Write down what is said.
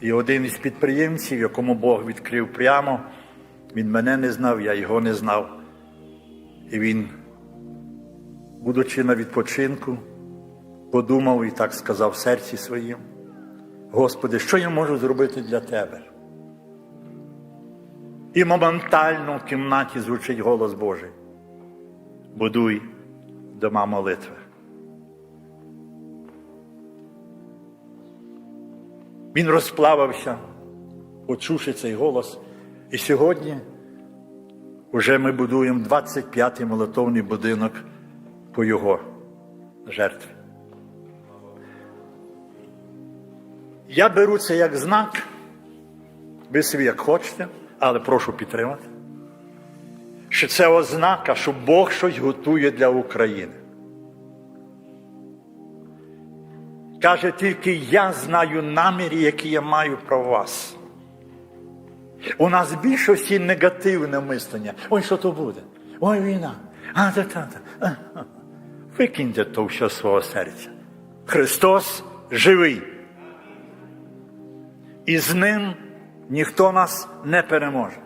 І один із підприємців, якому Бог відкрив прямо, він мене не знав, я його не знав. І він, будучи на відпочинку, подумав і так сказав в серці своїм: Господи, що я можу зробити для Тебе? І моментально в кімнаті звучить голос Божий. Будуй дома молитви. Він розплавився, почувши цей голос. І сьогодні вже ми будуємо 25-й молитовний будинок по його жертві. Я беру це як знак, ви собі як хочете, але прошу підтримати, що це ознака, що Бог щось готує для України. Каже, тільки я знаю наміри, які я маю про вас. У нас більшості негативне мислення. Ой, що то буде? Ой, війна. А, та, та, та. Викиньте то все свого серця. Христос живий. І з ним ніхто нас не переможе.